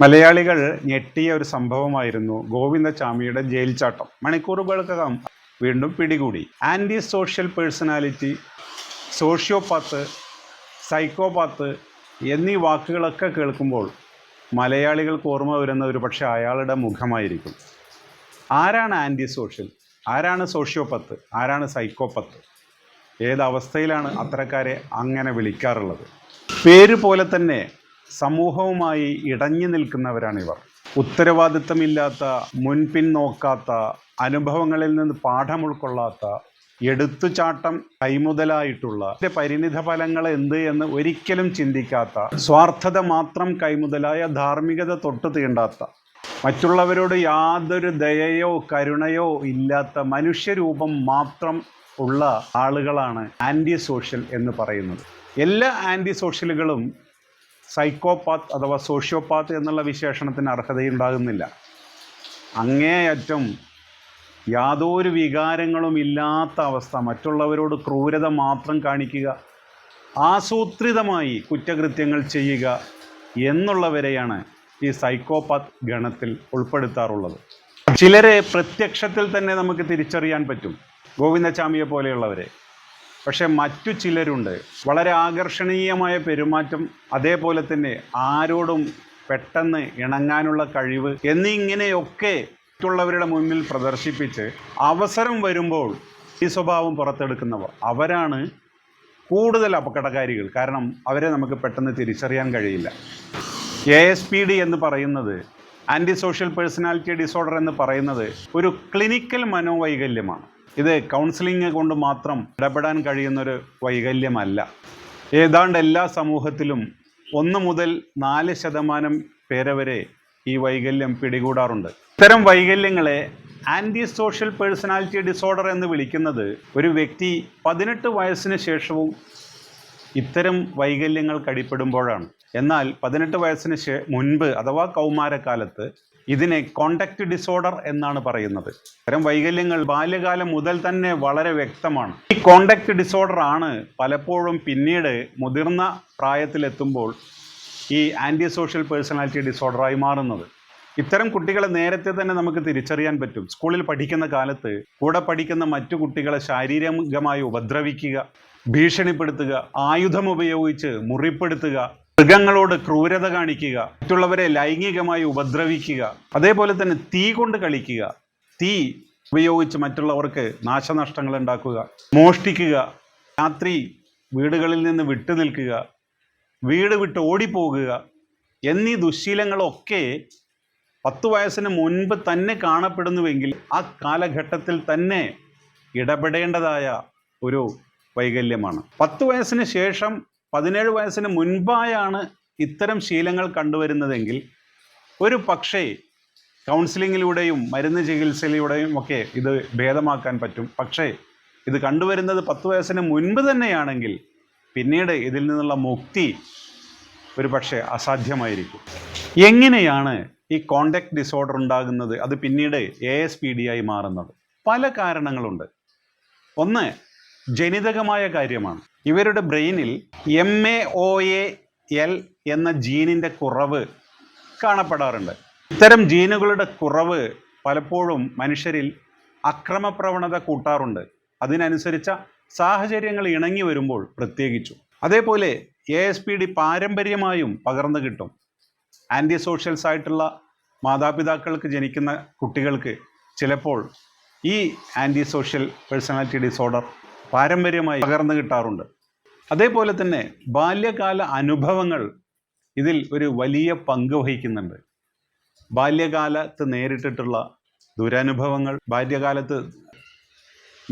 മലയാളികൾ ഞെട്ടിയ ഒരു സംഭവമായിരുന്നു ഗോവിന്ദചാമിയുടെ ജയിൽ ചാട്ടം മണിക്കൂറുകൾക്കകം വീണ്ടും പിടികൂടി. Anti social personality sociopath psychopath എന്നീ വാക്കുകളൊക്കെ കേൾക്കുമ്പോൾ മലയാളികൾക്ക് ഓർമ്മ വരുന്ന ഒരു പക്ഷേ അയാളുടെ മുഖമായിരിക്കും. ആരാണ് ആന്റി സോഷ്യൽ ആരാണ് സോഷ്യോപത്ത്? ആരാണ് സൈക്കോപത്ത്? ഏതവസ്ഥയിലാണ് അത്തരക്കാരെ അങ്ങനെ വിളിക്കാറുള്ളത്? പേര് പോലെ തന്നെ സമൂഹവുമായി ഇടഞ്ഞു നിൽക്കുന്നവരാണിവർ. ഉത്തരവാദിത്തമില്ലാത്ത മുൻപിൻ നോക്കാത്ത അനുഭവങ്ങളിൽ നിന്ന് പാഠം ഉൾക്കൊള്ളാത്ത എടുത്തുചാട്ടം കൈമുതലായിട്ടുള്ള പരിണിത ഫലങ്ങൾ എന്ത് എന്ന് ഒരിക്കലും ചിന്തിക്കാത്ത സ്വാർത്ഥത മാത്രം കൈമുതലായ ധാർമ്മികത തൊട്ട് തീണ്ടാത്ത മറ്റുള്ളവരോട് യാതൊരു ദയയോ കരുണയോ ഇല്ലാത്ത മനുഷ്യരൂപം മാത്രം ഉള്ള ആളുകളാണ് ആന്റി സോഷ്യൽ എന്ന് പറയുന്നത്. എല്ലാ ആന്റി സോഷ്യലുകളും സൈക്കോപാത്ത് അഥവാ സോഷ്യോപാത്ത് എന്നുള്ള വിശേഷണത്തിന് അർഹതയുണ്ടാകുന്നില്ല. അങ്ങേയറ്റം യാതൊരു വികാരങ്ങളും ഇല്ലാത്ത അവസ്ഥ. മറ്റുള്ളവരോട് ക്രൂരത മാത്രം കാണിക്കുക ആസൂത്രിതമായി കുറ്റകൃത്യങ്ങൾ ചെയ്യുക എന്നുള്ളവരെയാണ് ഈ സൈക്കോപാത്ത് ഗണത്തിൽ ഉൾപ്പെടുത്താറുള്ളത്. ചിലരെ പ്രത്യക്ഷത്തിൽ തന്നെ നമുക്ക് തിരിച്ചറിയാൻ പറ്റും. ഗോവിന്ദചാമിയെ പോലെയുള്ളവരെ. പക്ഷേ മറ്റു ചിലരുണ്ട്. വളരെ ആകർഷണീയമായ പെരുമാറ്റം അതേപോലെ തന്നെ ആരോടും പെട്ടെന്ന് ഇണങ്ങാനുള്ള കഴിവ് എന്നിങ്ങനെയൊക്കെ മറ്റുള്ളവരുടെ മുന്നിൽ പ്രദർശിപ്പിച്ച് അവസരം വരുമ്പോൾ ഈ സ്വഭാവം പുറത്തെടുക്കുന്നവർ. അവരാണ് കൂടുതൽ അപകടകാരികൾ. കാരണം അവരെ നമുക്ക് പെട്ടെന്ന് തിരിച്ചറിയാൻ കഴിയില്ല. എ എസ് പി ഡി എന്ന് പറയുന്നത് ആന്റി സോഷ്യൽ പേഴ്സണാലിറ്റി ഡിസോർഡർ എന്ന് പറയുന്നത് ഒരു ക്ലിനിക്കൽ മനോവൈകല്യമാണ്. ഇത് കൗൺസിലിംഗ് കൊണ്ട് മാത്രം ഇടപെടാൻ കഴിയുന്നൊരു വൈകല്യമല്ല. ഏതാണ്ട് എല്ലാ സമൂഹത്തിലും ഒന്ന് മുതൽ നാല് ശതമാനം പേരെ വരെ ഈ വൈകല്യം പിടികൂടാറുണ്ട്. ഇത്തരം വൈകല്യങ്ങളെ ആന്റി സോഷ്യൽ പേഴ്സണാലിറ്റി ഡിസോർഡർ എന്ന് വിളിക്കുന്നത് ഒരു വ്യക്തി പതിനെട്ട് വയസ്സിന് ശേഷവും ഇത്തരം വൈകല്യങ്ങൾ കടിപ്പെടുമ്പോഴാണ് എന്നാൽ പതിനെട്ട് വയസ്സിന് ശേ മുൻപ് അഥവാ കൗമാരക്കാലത്ത് ഇതിനെ കോണ്ടക്ട് ഡിസോർഡർ എന്നാണ് പറയുന്നത്. ഇത്തരം വൈകല്യങ്ങൾ ബാല്യകാലം മുതൽ തന്നെ വളരെ വ്യക്തമാണ്. ഈ കോണ്ടക്ട് ഡിസോർഡർ ആണ് പലപ്പോഴും പിന്നീട് മുതിർന്ന പ്രായത്തിലെത്തുമ്പോൾ ഈ ആന്റി സോഷ്യൽ പേഴ്സണാലിറ്റി ഡിസോർഡറായി മാറുന്നത്. ഇത്തരം കുട്ടികളെ നേരത്തെ തന്നെ നമുക്ക് തിരിച്ചറിയാൻ പറ്റും. സ്കൂളിൽ പഠിക്കുന്ന കാലത്ത് കൂടെ പഠിക്കുന്ന മറ്റു കുട്ടികളെ ശാരീരികമായി ഉപദ്രവിക്കുക ഭീഷണിപ്പെടുത്തുക ആയുധം ഉപയോഗിച്ച് മുറിപ്പെടുത്തുക മൃഗങ്ങളോട് ക്രൂരത കാണിക്കുക മറ്റുള്ളവരെ ലൈംഗികമായി ഉപദ്രവിക്കുക അതേപോലെ തന്നെ തീ കൊണ്ട് കളിക്കുക. തീ ഉപയോഗിച്ച് മറ്റുള്ളവർക്ക് നാശനഷ്ടങ്ങൾ ഉണ്ടാക്കുക മോഷ്ടിക്കുക രാത്രി വീടുകളിൽ നിന്ന് വിട്ടു നിൽക്കുക വീട് വിട്ട് ഓടിപ്പോകുക എന്നീ ദുശീലങ്ങളൊക്കെ പത്തു വയസ്സിന് മുൻപ് തന്നെ കാണപ്പെടുന്നുവെങ്കിൽ ആ കാലഘട്ടത്തിൽ തന്നെ ഇടപെടേണ്ടതായ ഒരു വൈകല്യമാണ്. പത്ത് വയസ്സിന് ശേഷം പതിനേഴ് വയസ്സിന് മുൻപായാണ് ഇത്തരം ശീലങ്ങൾ കണ്ടുവരുന്നതെങ്കിൽ ഒരു പക്ഷേ കൗൺസിലിങ്ങിലൂടെയും മരുന്ന് ചികിത്സയിലൂടെയും ഒക്കെ ഇത് ഭേദമാക്കാൻ പറ്റും. പക്ഷേ ഇത് കണ്ടുവരുന്നത് പത്ത് വയസ്സിന് മുൻപ് തന്നെയാണെങ്കിൽ പിന്നീട് ഇതിൽ നിന്നുള്ള മുക്തി ഒരു പക്ഷേ അസാധ്യമായിരിക്കും. എങ്ങനെയാണ് ഈ കോണ്ടാക്ട് ഡിസോർഡർ ഉണ്ടാകുന്നത്? അത് പിന്നീട് എ എസ് പി ഡി ആയി മാറുന്നത്. പല കാരണങ്ങളുണ്ട്. ഒന്ന് ജനിതകമായ കാര്യമാണ്. ഇവരുടെ ബ്രെയിനിൽ M A O A L എന്ന ജീനിന്റെ കുറവ് കാണപ്പെടാറുണ്ട്. ഇത്തരം ജീനുകളുടെ കുറവ് പലപ്പോഴും മനുഷ്യരിൽ അക്രമപ്രവണത കൂട്ടാറുണ്ട്. അതിനനുസരിച്ച സാഹചര്യങ്ങൾ ഇണങ്ങി വരുമ്പോൾ പ്രത്യേകിച്ചു. അതേപോലെ എ എസ് പി ഡി പാരമ്പര്യമായും പകർന്നു കിട്ടും. ആന്റി സോഷ്യൽസ് ആയിട്ടുള്ള മാതാപിതാക്കൾക്ക് ജനിക്കുന്ന കുട്ടികൾക്ക് ചിലപ്പോൾ ഈ ആന്റി സോഷ്യൽ പേഴ്സണാലിറ്റി ഡിസോർഡർ പാരമ്പര്യമായി പകർന്നു കിട്ടാറുണ്ട്. അതേപോലെ തന്നെ ബാല്യകാല അനുഭവങ്ങൾ ഇതിൽ ഒരു വലിയ പങ്ക് വഹിക്കുന്നുണ്ട്. ബാല്യകാലത്ത് നേരിട്ടിട്ടുള്ള ദുരനുഭവങ്ങൾ ബാല്യകാലത്ത്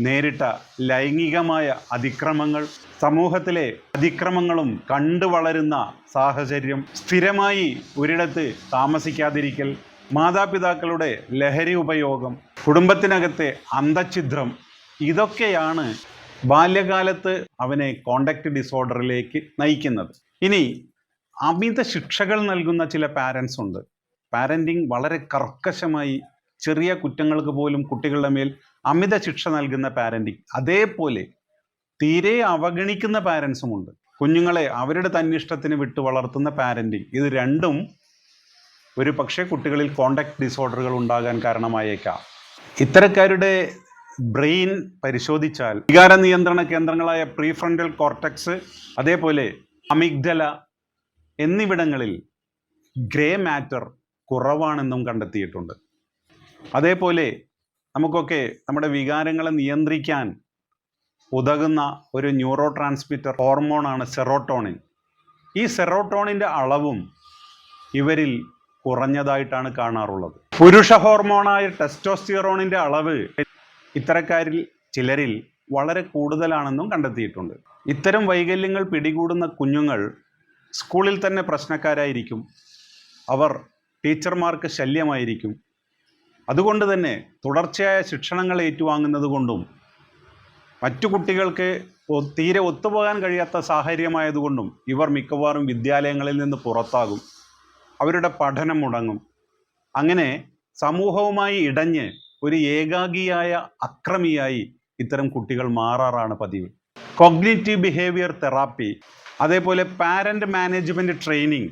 നേരിട്ട ലൈംഗികമായ അതിക്രമങ്ങൾ സമൂഹത്തിലെ അതിക്രമങ്ങളും കണ്ടു വളരുന്ന സാഹചര്യം സ്ഥിരമായി ഒരിടത്ത് താമസിക്കാതിരിക്കൽ മാതാപിതാക്കളുടെ ലഹരി ഉപയോഗം കുടുംബത്തിനകത്തെ അന്തഛിദ്രം ഇതൊക്കെയാണ് ബാല്യകാലത്ത് അവനെ കോണ്ടാക്ട് ഡിസോർഡറിലേക്ക് നയിക്കുന്നത്. ഇനി അമിത ശിക്ഷകൾ നൽകുന്ന ചില പാരൻസ് ഉണ്ട്. പാരന്റിങ് വളരെ കർക്കശമായി ചെറിയ കുറ്റങ്ങൾക്ക് പോലും കുട്ടികളുടെ മേൽ അമിത ശിക്ഷ നൽകുന്ന പാരന്റിങ് അതേപോലെ തീരെ അവഗണിക്കുന്ന പാരൻസുമുണ്ട് കുഞ്ഞുങ്ങളെ അവരുടെ തന്നിഷ്ടത്തിന് വിട്ട് വളർത്തുന്ന പാരന്റിങ് ഇത് രണ്ടും ഒരു പക്ഷേ കുട്ടികളിൽ കോണ്ടാക്ട് ഡിസോർഡറുകൾ ഉണ്ടാകാൻ കാരണമായേക്കാം. ഇത്തരക്കാരുടെ ബ്രെയിൻ പരിശോധിച്ചാൽ വികാര നിയന്ത്രണ കേന്ദ്രങ്ങളായ പ്രീഫ്രണ്ടൽ കോർട്ടക്സ് അതേപോലെ അമിഗ്ഡല എന്നിവിടങ്ങളിൽ ഗ്രേ മാറ്റർ കുറവാണെന്നും കണ്ടെത്തിയിട്ടുണ്ട്. അതേപോലെ നമുക്കൊക്കെ നമ്മുടെ വികാരങ്ങളെ നിയന്ത്രിക്കാൻ ഉതകുന്ന ഒരു ന്യൂറോ ട്രാൻസ്മിറ്റർ ഹോർമോണാണ് സെറോട്ടോണിൻ. ഈ സെറോട്ടോണിന്റെ അളവും ഇവരിൽ കുറഞ്ഞതായിട്ടാണ് കാണാറുള്ളത്. പുരുഷ ഹോർമോണായ ടെസ്റ്റോസ്റ്റിയറോണിന്റെ അളവ് ഇത്തരക്കാരിൽ ചിലരിൽ വളരെ കൂടുതലാണെന്നും കണ്ടെത്തിയിട്ടുണ്ട്. ഇത്തരം വൈകല്യങ്ങൾ പിടികൂടുന്ന കുഞ്ഞുങ്ങൾ സ്കൂളിൽ തന്നെ പ്രശ്നക്കാരായിരിക്കും. അവർ ടീച്ചർമാർക്ക് ശല്യമായിരിക്കും. അതുകൊണ്ട് തന്നെ തുടർച്ചയായ ശിക്ഷണങ്ങൾ ഏറ്റുവാങ്ങുന്നത് കൊണ്ടും മറ്റു കുട്ടികൾക്ക് തീരെ ഒത്തുപോകാൻ കഴിയാത്ത സാഹചര്യമായതുകൊണ്ടും ഇവർ മിക്കവാറും വിദ്യാലയങ്ങളിൽ നിന്ന് പുറത്താകും. അവരുടെ പഠനം മുടങ്ങും. അങ്ങനെ സമൂഹവുമായി ഇടഞ്ഞ് ഒരു ഏകാഗിയായ അക്രമിയായി ഇത്തരം കുട്ടികൾ മാറാറാണ് പതിവ്. കോഗ്നിറ്റീവ് ബിഹേവിയർ തെറാപ്പി അതേപോലെ പാരന്റ് മാനേജ്മെന്റ് ട്രെയിനിങ്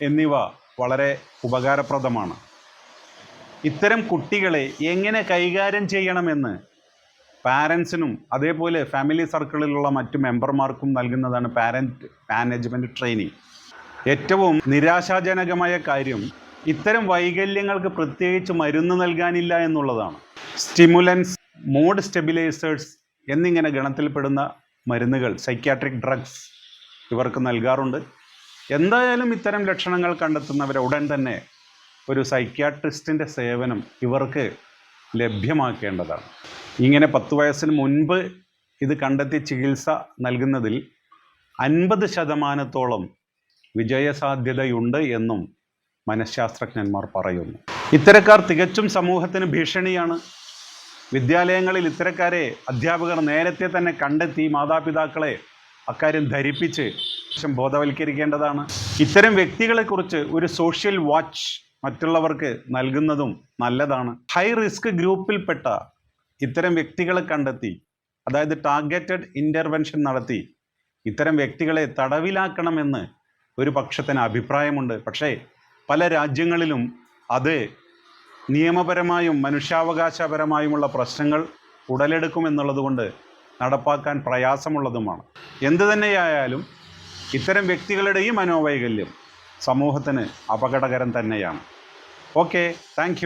എന്നിവ വളരെ ഉപകാരപ്രദമാണ്. ഇത്തരം കുട്ടികളെ എങ്ങനെ കൈകാര്യം ചെയ്യണമെന്ന് പാരൻസിനും അതേപോലെ ഫാമിലി സർക്കിളിലുള്ള മറ്റു മെമ്പർമാർക്കും നൽകുന്നതാണ് പാരന്റ് മാനേജ്മെന്റ് ട്രെയിനിങ് ഏറ്റവും നിരാശാജനകമായ കാര്യം ഇത്തരം വൈകല്യങ്ങൾക്ക് പ്രത്യേകിച്ച് മരുന്ന് നൽകാനില്ല എന്നുള്ളതാണ്. സ്റ്റിമുലൻസ് മൂഡ് സ്റ്റെബിലൈസേഴ്സ് എന്നിങ്ങനെ ഗണത്തിൽപ്പെടുന്ന മരുന്നുകൾ സൈക്യാട്രിക് ഡ്രഗ്സ് ഇവർക്ക് നൽകാറുണ്ട്. എന്തായാലും ഇത്തരം ലക്ഷണങ്ങൾ കണ്ടെത്തുന്നവരെ ഉടൻ തന്നെ ഒരു സൈക്യാട്രിസ്റ്റിന്റെ സേവനം ഇവർക്ക് ലഭ്യമാക്കേണ്ടതാണ്. ഇങ്ങനെ പത്ത് വയസ്സിന് മുൻപ് ഇത് കണ്ടെത്തി ചികിത്സ നൽകുന്നതിൽ അൻപത് ശതമാനത്തോളം വിജയസാധ്യതയുണ്ട് എന്നും മനഃശാസ്ത്രജ്ഞന്മാർ പറയുന്നു. ഇത്തരക്കാർ തികച്ചും സമൂഹത്തിന് ഭീഷണിയാണ്. വിദ്യാലയങ്ങളിൽ ഇത്തരക്കാരെ അധ്യാപകർ നേരത്തെ തന്നെ കണ്ടെത്തി മാതാപിതാക്കളെ അക്കാര്യം ധരിപ്പിച്ച് ബോധവൽക്കരിക്കേണ്ടതാണ്. ഇത്തരം വ്യക്തികളെക്കുറിച്ച് ഒരു സോഷ്യൽ വാച്ച് മറ്റുള്ളവർക്ക് നൽകുന്നതും നല്ലതാണ്. ഹൈ റിസ്ക് ഗ്രൂപ്പിൽപ്പെട്ട ഇത്തരം വ്യക്തികളെ കണ്ടെത്തി അതായത് ടാർഗറ്റഡ് ഇന്റർവെൻഷൻ നടത്തി ഇത്തരം വ്യക്തികളെ തടവിലാക്കണമെന്ന് ഒരു പക്ഷത്തിന് അഭിപ്രായമുണ്ട്. പക്ഷേ പല രാജ്യങ്ങളിലും അത് നിയമപരമായും മനുഷ്യാവകാശപരമായുമുള്ള പ്രശ്നങ്ങൾ ഉടലെടുക്കുമെന്നുള്ളതുകൊണ്ട് നടപ്പാക്കാൻ പ്രയാസമുള്ളതുമാണ്. എന്തു തന്നെയായാലും ഇത്തരം വ്യക്തികളുടെ ഈ മനോവൈകല്യം സമൂഹത്തിന് അപകടകരം തന്നെയാണ്. Okay thank